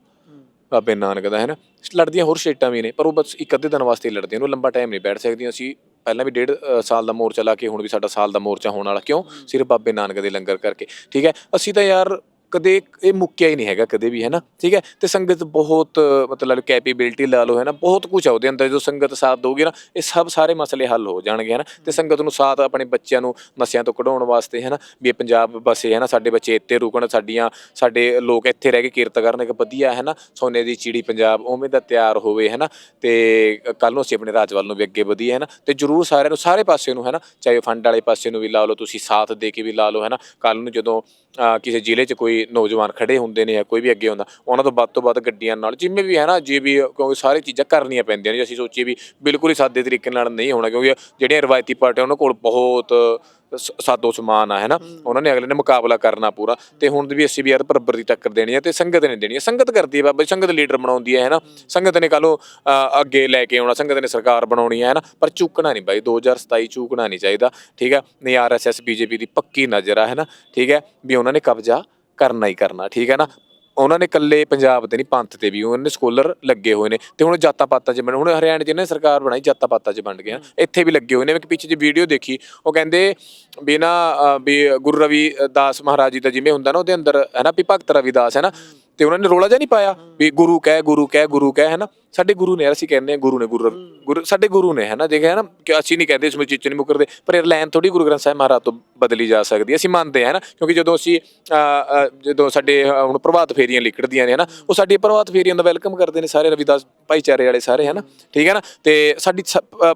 ਬਾਬੇ ਨਾਨਕ ਦਾ ਹੈ ਨਾ ਲੜਦੀਆਂ ਹੋਰ ਸਟੇਟਾਂ ਵੀ ਨੇ ਪਰ ਉਹ ਬਸ ਇੱਕ ਅੱਧੇ ਦਿਨ ਵਾਸਤੇ ਹੀ ਲੜਦੀਆਂ ਨੇ ਉਹ ਲੰਬਾ ਟਾਈਮ ਨਹੀਂ ਬੈਠ ਸਕਦੀਆਂ ਅਸੀਂ ਪਹਿਲਾਂ ਵੀ ਡੇਢ ਸਾਲ ਦਾ ਮੋਰਚਾ ਲਾ ਕੇ ਹੁਣ ਵੀ ਸਾਡਾ ਸਾਲ ਦਾ ਮੋਰਚਾ ਹੋਣ ਵਾਲਾ ਕਿਉਂ? ਸਿਰਫ ਬਾਬੇ ਨਾਨਕ ਦੇ ਲੰਗਰ ਕਰਕੇ। ਠੀਕ ਹੈ? ਅਸੀਂ ਤਾਂ ਯਾਰ ਕਦੇ ਇਹ ਮੁੱਕਿਆ ਹੀ ਨਹੀਂ ਹੈਗਾ ਕਦੇ ਵੀ ਹੈ ਨਾ ਠੀਕ ਹੈ? ਤੇ ਸੰਗਤ ਬਹੁਤ, ਮਤਲਬ ਕੈਪੇਬਿਲਿਟੀ ਲਾ ਲਓ ਹੈ ਨਾ ਬਹੁਤ ਕੁਝ ਆ ਉਹਦੇ ਅੰਦਰ, ਜਦੋਂ ਸੰਗਤ ਸਾਥ ਦਊਗੀ ਨਾ, ਇਹ ਸਭ ਸਾਰੇ ਮਸਲੇ ਹੱਲ ਹੋ ਜਾਣਗੇ ਹੈ ਨਾ ਤੇ ਸੰਗਤ ਨੂੰ ਸਾਥ ਆਪਣੇ ਬੱਚਿਆਂ ਨੂੰ ਨਸ਼ਿਆਂ ਤੋਂ ਕਢਾਉਣ ਵਾਸਤੇ ਹੈ ਨਾ ਵੀ ਇਹ ਪੰਜਾਬ ਬਸੇ ਹੈ ਨਾ ਸਾਡੇ ਬੱਚੇ ਇੱਥੇ ਰੁਕਣ, ਸਾਡੀਆਂ, ਸਾਡੇ ਲੋਕ ਇੱਥੇ ਰਹਿ ਕੇ ਕੀਰਤ ਕਰਨ, ਇੱਕ ਵਧੀਆ ਹੈ ਨਾ ਸੋਨੇ ਦੀ ਚਿੜੀ ਪੰਜਾਬ ਉਵੇਂ ਦਾ ਤਿਆਰ ਹੋਵੇ ਹੈ ਨਾ ਤੇ ਕੱਲ ਨੂੰ ਅਸੀਂ ਆਪਣੇ ਰਾਜ ਵੱਲ ਨੂੰ ਵੀ ਅੱਗੇ ਵਧੀਏ ਹੈ ਨਾ ਤੇ ਜਰੂਰ ਸਾਰਿਆਂ ਨੂੰ, ਸਾਰੇ ਪਾਸੇ ਨੂੰ ਹੈ ਨਾ ਚਾਹੇ ਫੰਡ ਵਾਲੇ ਪਾਸੇ ਨੂੰ ਵੀ ਲਾ ਲਓ, ਤੁਸੀਂ ਸਾਥ ਦੇ ਕੇ ਵੀ ਲਾ ਲਓ ਹੈ ਨਾ ਕੱਲ ਨੂੰ ਜਦੋਂ ਕਿਸੇ ਜ਼ਿਲ੍ਹੇ 'ਚ ਕੋਈ ਨੌਜਵਾਨ ਖੜੇ ਹੁੰਦੇ ਨੇ ਜਾਂ ਕੋਈ ਵੀ ਅੱਗੇ ਹੁੰਦਾ ਉਹਨਾਂ ਤੋਂ ਵੱਧ ਤੋਂ ਵੱਧ ਗੱਡੀਆਂ ਨਾਲ, ਜਿਵੇਂ ਵੀ ਹੈ ਨਾ, ਜੇ ਵੀ ਕਿਉਂਕਿ ਸਾਰੇ ਚੀਜ਼ਾਂ ਕਰਨੀਆਂ ਪੈਂਦੀਆਂ ਨੇ ਅਸੀਂ ਸੋਚੀਏ ਵੀ ਬਿਲਕੁਲ ਹੀ ਸਾਦੇ ਤਰੀਕੇ ਨਾਲ ਨਹੀਂ ਹੋਣਾ, ਕਿਉਂਕਿ ਜਿਹੜੀਆਂ ਰਵਾਇਤੀ ਪਾਰਟੀਆਂ ਉਹਨਾਂ ਕੋਲ ਬਹੁਤ ਸ- ਸਾਦੋ ਸਮਾਨ ਆ ਹੈ। ਨਾ ਉਹਨਾਂ ਨੇ ਅਗਲੇ ਨੇ ਮੁਕਾਬਲਾ ਕਰਨਾ ਪੂਰਾ। ਤੇ ਹੁਣ ਵੀ ਅਸੀਂ ਵੀ ਯਾਰ ਬਰਾਬਰ ਦੀ ਟੱਕਰ ਦੇਣੀ ਹੈ ਤੇ ਸੰਗਤ ਨੇ ਦੇਣੀ ਹੈ ਸੰਗਤ ਕਰਦੀ ਹੈ ਬਾਬਾ ਜੀ, ਸੰਗਤ ਲੀਡਰ ਬਣਾਉਂਦੀ ਹੈ। ਹੈ ਨਾ ਸੰਗਤ ਨੇ ਕੱਲੋਂ ਅੱਗੇ ਲੈ ਕੇ ਆਉਣਾ ਸੰਗਤ ਨੇ ਸਰਕਾਰ ਬਣਾਉਣੀ ਹੈ ਹੈ ਨਾ ਪਰ ਚੁੱਕਣਾ ਨਹੀਂ ਬਾਈ 2027 ਚੁੱਕਣਾ ਨਹੀਂ ਚਾਹੀਦਾ ਠੀਕ ਹੈ ਨਹੀਂ ਆਰਐਸਐਸ ਬੀਜੇਪੀ ਦੀ ਪੱਕੀ ਨਜ਼ਰ ਆ ਹੈ ਨਾ ਠੀਕ ਹੈ ਵੀ ਉਹਨਾਂ ਨੇ ਕਬਜ਼ਾ ਕਰਨਾ ਹੀ ਕਰਨਾ ਠੀਕ ਹੈ ਨਾ? ਉਹਨਾਂ ਨੇ ਇਕੱਲੇ ਪੰਜਾਬ ਤੇ ਨਹੀਂ ਪੰਥ ਤੇ ਵੀ ਉਹਨਾਂ ਨੇ ਸਕੋਲਰ ਲੱਗੇ ਹੋਏ ਨੇ। ਤੇ ਹੁਣ ਜਾਤਾਂ ਪਾਤਾਂ 'ਚ ਬਣ ਹੁਣ ਹਰਿਆਣੇ 'ਚ ਇਹਨਾਂ ਨੇ ਸਰਕਾਰ ਬਣਾਈ ਜਾਤਾਂ ਪਾਤਾਂ 'ਚ ਬਣ ਗਏ ਆ ਇੱਥੇ ਵੀ ਲੱਗੇ ਹੋਏ ਨੇ ਇੱਕ ਪਿੱਛੇ ਜੀ ਵੀਡੀਓ ਦੇਖੀ ਉਹ ਕਹਿੰਦੇ ਵੀ ਨਾ ਵੀ ਗੁਰੂ ਰਵੀ ਦਾਸ ਮਹਾਰਾਜ ਜੀ ਦਾ ਜਿਵੇਂ ਹੁੰਦਾ ਨਾ ਉਹਦੇ ਅੰਦਰ ਹੈ ਨਾ ਵੀ ਭਗਤ ਰਵਿਦਾਸ ਹੈ ਨਾ ਤੇ ਉਹਨਾਂ ਨੇ ਰੋਲਾ ਜਿਹਾ ਨਹੀਂ ਪਾਇਆ ਵੀ ਗੁਰੂ ਕਹਿ ਗੁਰੂ ਕਹਿ ਗੁਰੂ ਕਹਿ ਹੈ ਨਾ। ਸਾਡੇ ਗੁਰੂ ਨੇ ਯਾਰ ਅਸੀਂ ਕਹਿੰਦੇ ਆ ਗੁਰੂ ਨੇ ਗੁਰੂ ਗੁਰੂ ਸਾਡੇ ਗੁਰੂ ਨੇ ਹੈ ਨਾ ਦੇਖਿਆ ਨਾ ਕਿ ਅਸੀਂ ਨਹੀਂ ਕਹਿੰਦੇ ਇਸ ਵਿੱਚ ਚੀਚ ਨਹੀਂ ਮੁਕਰਦੇ ਪਰ ਇਹ ਲਾਈਨ ਥੋੜੀ ਗੁਰੂ ਗ੍ਰੰਥ ਸਾਹਿਬ ਮਹਾਰਾਜ ਤੋਂ ਬਦਲੀ ਜਾ ਸਕਦੀ ਹੈ। ਅਸੀਂ ਮੰਨਦੇ ਹਾਂ ਨਾ ਕਿਉਂਕਿ ਜਦੋਂ ਅਸੀਂ ਜਦੋਂ ਸਾਡੇ ਹੁਣ ਪ੍ਰਭਾਤ ਫੇਰੀਆਂ ਲਿਖੜਦੀਆਂ ਨੇ ਹੈ। ਨਾ ਉਹ ਸਾਡੀ ਪ੍ਰਭਾਤ ਫੇਰੀਆਂ ਦਾ ਵੈਲਕਮ ਕਰਦੇ ਨੇ ਸਾਰੇ ਰਵਿਦਾਸ ਭਾਈਚਾਰੇ ਵਾਲੇ ਸਾਰੇ ਹੈ ਨਾ ਠੀਕ ਹੈ ਨਾ? ਤੇ ਸਾਡੀ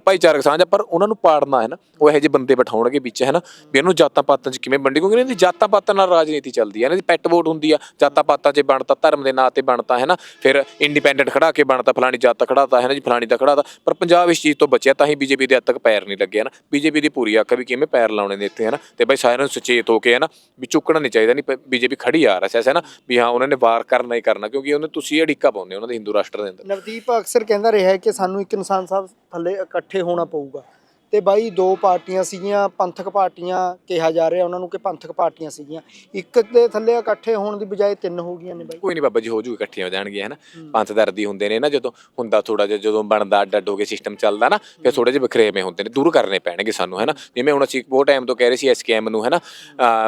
ਭਾਈਚਾਰਕ ਸਾਂਝ ਆ ਪਰ ਉਹਨਾਂ ਨੂੰ ਪਾੜਨਾ ਹੈ ਨਾ ਉਹ ਇਹੋ ਜਿਹੇ ਬੰਦੇ ਬਿਠਾਉਣਗੇ ਵਿੱਚ ਹੈ। ਨਾ ਵੀ ਇਹਨੂੰ ਜਾਤਾਂ ਪਾਤਾਂ 'ਚ ਕਿਵੇਂ ਵੰਡੀ ਕਿਉਂਕਿ ਇਹਨਾਂ ਦੀ ਜਾਤਾਂ ਪਾਤਾਂ ਨਾਲ ਰਾਜਨੀਤੀ ਚੱਲਦੀ ਹੈ ਇਹਨਾਂ ਦੀ ਪੈਟ ਵੋਟ ਹੁੰਦੀ ਆ। ਜਾਤਾਂ ਪਾਤਾਂ 'ਚ ਬਣਤਾ ਧਰਮ ਦੇ ਨਾਂ ਤੇ ਬਣਤਾ ਹੈ ਨਾ ਫਿਰ ਇੰਡੀਪੈਂਡੈਂਟ ਖੜਾ ਕੇ ਬਣਤਾ ਫਲਾਣੀ ਜਾਤ ਦਾ ਖੜਾਤਾ ਹੈ ਨਾ ਜੀ, ਫਲਾਣੀ ਦਾ ਖੜਾਤਾ। ਪਰ ਪੰਜਾਬ ਇਸ ਚੀਜ਼ ਤੋਂ ਬਚਿਆ ਤਾਂ ਹੀ ਬੀਜੇਪੀ ਦੇ ਹੱਦ ਤੱਕ ਪੈਰ ਨਹੀਂ ਲੱਗਿਆ ਨਾ। ਬੀਜੇਪੀ ਦੀ ਪੂਰੀ ਅੱਖ ਵੀ ਕਿਵੇਂ ਪੈਰ ਲਾਉਣੇ ਨੇ ਇੱਥੇ, ਹੈ ਤੇ ਬਈ ਸਾਰਿਆਂ ਨੂੰ ਸੁਚੇਤ ਹੋ ਕੇ, ਹੈ ਨਾ, ਵੀ ਚੁੱਕਣਾ ਨਹੀਂ ਚਾਹੀਦਾ, ਨਹੀਂ ਬੀਜੇਪੀ ਖੜੀ ਆ ਐਸ, ਹੈ ਨਾ, ਵੀ ਹਾਂ, ਉਹਨਾਂ ਨੇ ਵਾਰ ਕਰਨਾ ਹੀ ਕਰਨਾ, ਕਿਉਂਕਿ ਉਹਨੇ ਤੁਸੀਂ ਅੜਿੱਕਾ ਪਾਉਂਦੇ ਹੋ, ਉਹਨਾਂ ਦੇ ਹਿੰਦੂ ਰਾਸ਼ਟਰ ਦੇ ਅੰਦਰ। ਨਵਦੀਪ ਅਕਸਰ ਕਹਿੰਦਾ ਰਿਹਾ ਹੈ ਕਿ ਸਾਨੂੰ ਇੱਕ ਇਨਸਾਨ ਸਾਹਿਬ ਥੱਲੇ ਇਕੱਠੇ ਹੋਣਾ ਪਊਗਾ। ਤੇ ਬਾਈ ਦੋ ਪਾਰਟੀਆਂ ਸੀਗੀਆਂ ਪੰਥਕ ਪਾਰਟੀਆਂ ਕਿਹਾ ਜਾ ਰਿਹਾ ਉਹਨਾਂ ਨੂੰ ਕਿ ਪੰਥਕ ਪਾਰਟੀਆਂ ਸੀਗੀਆਂ। ਇੱਕ ਦੇ ਥੱਲੇ ਇਕੱਠੇ ਹੋਣ ਦੀ ਬਜਾਏ ਤਿੰਨ ਹੋ ਗਈਆਂ ਨੇ ਬਾਈ। ਕੋਈ ਨਹੀਂ ਬਾਬਾ ਜੀ ਹੋ ਜੂ ਇਕੱਠੀਆਂ ਹੋ ਜਾਣਗੀਆਂ ਹਨਾ? ਪੰਥ ਦਰਦੀ ਹੁੰਦੇ ਨੇ ਨਾ ਜਦੋਂ ਹੁੰਦਾ ਥੋੜਾ ਜਿਹਾ ਜਦੋਂ ਬਣਦਾ ਅੱਡ ਅੱਡ ਹੋ ਕੇ ਸਿਸਟਮ ਚੱਲਦਾ ਨਾ ਫਿਰ ਥੋੜੇ ਜਿਹੇ ਵਖਰੇਵੇਂ ਹੁੰਦੇ ਨੇ ਦੂਰ ਕਰਨੇ ਪੈਣਗੇ ਸਾਨੂੰ ਹਨਾ? ਜਿਵੇਂ ਹੁਣ ਅਸੀਂ ਬਹੁਤ ਟਾਈਮ ਤੋਂ ਕਹਿ ਰਹੇ ਸੀ ਐਸਕੇਐਮ ਨੂੰ ਹਨਾ?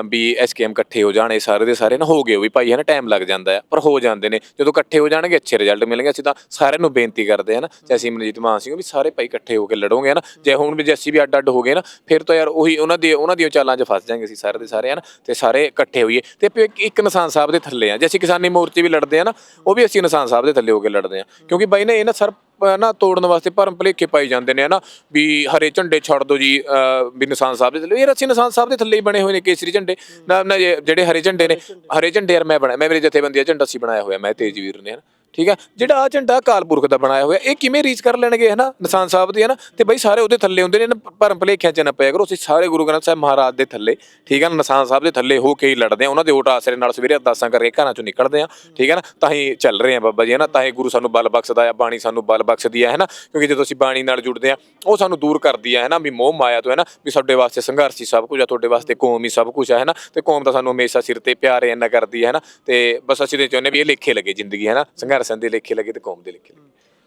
ਵੀ ਐਸਕੇਐਮ ਇਕੱਠੇ ਹੋ ਜਾਣੇ ਸਾਰੇ ਦੇ ਸਾਰੇ ਨਾ ਹੋ ਗਏ ਉਹ ਵੀ ਭਾਈ ਹਨਾ? ਟਾਈਮ ਲੱਗ ਜਾਂਦਾ ਹੈ ਪਰ ਹੋ ਜਾਂਦੇ ਨੇ। ਜਦੋਂ ਇਕੱਠੇ ਹੋ ਜਾਣਗੇ ਅੱਛੇ ਰਿਜ਼ਲਟ ਮਿਲਣਗੇ ਅਸੀਂ ਤਾਂ ਸਾਰਿਆਂ ਨੂੰ ਬੇਨਤੀ ਕਰਦੇ ਹਾਂ। ਨਾ ਚਾਹੇ ਸਿਮਰਜੀਤ ਮਾਨ ਸਿੰਘ ਵੀ ਸਾਰੇ ਭਾਈ ਇਕੱਠੇ ਹੋ ਕੇ ਲੜੋਗੇ ਨਾ ਜੇ ਹੁਣ ਵੀ ਜੇ ਅਸੀਂ ਵੀ ਅੱਡ ਅੱਡ ਹੋ ਗਏ ਨਾ, ਫਿਰ ਤਾਂ ਯਾਰ ਉਹੀ ਉਹਨਾਂ ਦੀ, ਉਹਨਾਂ ਦੀਆਂ ਚਾਲਾਂ 'ਚ ਫਸ ਜਾਾਂਗੇ ਅਸੀਂ ਸਾਰੇ ਦੇ ਸਾਰੇ, ਹਨਾ? ਤੇ ਸਾਰੇ ਇਕੱਠੇ ਹੋਈਏ। ਤੇ ਫਿਰ ਇੱਕ- ਨਿਸ਼ਾਨ ਸਾਹਿਬ ਦੇ ਥੱਲੇ ਆ ਜੇ ਅਸੀਂ ਕਿਸਾਨੀ ਮੋਰਚੇ ਵੀ ਲੜਦੇ ਆ ਨਾ, ਉਹ ਵੀ ਅਸੀਂ ਨਿਸ਼ਾਨ ਸਾਹਿਬ ਦੇ ਥੱਲੇ ਹੋ ਕੇ ਲੜਦੇ ਆ ਕਿਉਂਕਿ ਬਾਈ ਨੇ, ਇਹ ਨਾ ਸਰ, ਨਾ ਤੋੜਨ ਵਾਸਤੇ ਭਰਮ ਭਲੇਖੇ ਪਾਈ ਜਾਂਦੇ ਨੇ, ਹਨਾ? ਵੀ ਹਰੇ ਝੰਡੇ ਛੱਡ ਦੋ ਜੀ, ਅਹ, ਵੀ ਨਿਸ਼ਾਨ ਸਾਹਿਬ ਦੇ ਥੱਲੇ। ਯਾਰ ਅਸੀਂ ਨਿਸ਼ਾਨ ਸਾਹਿਬ ਦੇ ਥੱਲੇ ਹੀ ਬਣੇ ਹੋਏ ਨੇ, ਕੇਸਰੀ ਝੰਡੇ। ਨਾ ਜਿਹੜੇ ਹਰੇ ਝੰਡੇ ਨੇ, ਹਰੇ ਝੰਡੇ ਯਾਰ ਮੈਂ ਬਣਾਇਆ ਮੈਂ ਮੇਰੇ ਜਥੇਬੰਦੀ ਦਾ ਝੰਡਾ ਸੀ ਬਣਾਇਆ ਹੋਇਆ, ਮੈਂ ਤੇਜਵੀਰ ਨੇ, ਹਨਾ? ਠੀਕ ਹੈ ਜਿਹੜਾ ਆ ਝੰਡਾ ਅਕਾਲ ਪੁਰਖ ਦਾ ਬਣਾਇਆ ਹੋਇਆ ਇਹ ਕਿਵੇਂ ਰੀਚ ਕਰ ਲੈਣਗੇ ਹਨਾ ਨਿਸ਼ਾਨ ਸਾਹਿਬ ਦੇ ਹਨਾ ਤੇ ਬਈ ਸਾਰੇ ਉਹਦੇ ਥੱਲੇ ਹੁੰਦੇ ਨੇ ਇਹਨਾਂ ਭਰਮ ਭਲੇਖਿਆਂ ਚ ਨਾ ਪਿਆ ਕਰੋ ਅਸੀਂ ਸਾਰੇ ਗੁਰੂ ਗ੍ਰੰਥ ਸਾਹਿਬ ਮਹਾਰਾਜ ਦੇ ਥੱਲੇ ਠੀਕ ਹੈ ਨਾ ਨਿਸ਼ਾਨ ਸਾਹਿਬ ਦੇ ਥੱਲੇ ਹੋ ਕੇ ਹੀ ਲੜਦੇ ਆ ਉਹਨਾਂ ਦੇ ਓਟ ਆਸਰੇ ਨਾਲ ਸਵੇਰੇ ਅਰਦਾਸਾਂ ਕਰਕੇ ਘਰਾਂ ਚੋਂ ਨਿਕਲਦੇ ਆ ਠੀਕ ਹੈ ਨਾ ਤਾਂ ਹੀ ਚੱਲ ਰਹੇ ਆ ਬਾਬਾ ਜੀ ਹਨਾ ਤਾਂ ਹੀ ਗੁਰੂ ਸਾਨੂੰ ਬਲ ਬਖਸ਼ਦਾ ਆ ਬਾਣੀ ਸਾਨੂੰ ਬਲ ਬਖਸ਼ਦੀ ਆ ਹਨਾ ਕਿਉਂਕਿ ਜਦੋਂ ਅਸੀਂ ਬਾਣੀ ਨਾਲ ਜੁੜਦੇ ਆ ਉਹ ਸਾਨੂੰ ਦੂਰ ਕਰਦੀ ਆ ਹਨਾ ਵੀ ਮੋਹ ਮਾਇਆ ਤੋਂ ਹਨਾ ਵੀ ਸਾਡੇ ਵਾਸਤੇ ਸੰਘਰਸ਼ ਹੀ ਸਭ ਕੁਝ ਆ ਤੁਹਾਡੇ ਵਾਸਤੇ ਕੌਮ ਹੀ ਸਭ ਕੁਝ ਆ ਹਨਾ ਤੇ ਕੌਮ ਦਾ ਸਾਨੂੰ ਹਮੇਸ਼ਾ ਸਿਰ ਤੇ ਪਿਆਰ ਇੰਨਾ ਕਰਦੀ ਹੈ ਹਨਾ ਤੇ ਬਸ ਅਸੀਂ ਤੇ ਚਾਹੁੰਦੇ ਵੀ ਇਹ ਲੇਖੇ ਲੱਗੇ ਜ਼ਿੰਦਗੀ ਹਨਾ ਸੰਘਰਸ਼ ਦੇ ਲੇਖੇ ਲੱਗੇ ਤੇ ਕੌਮ ਦੇ ਲੇਖੇ ਲੱਗੇ।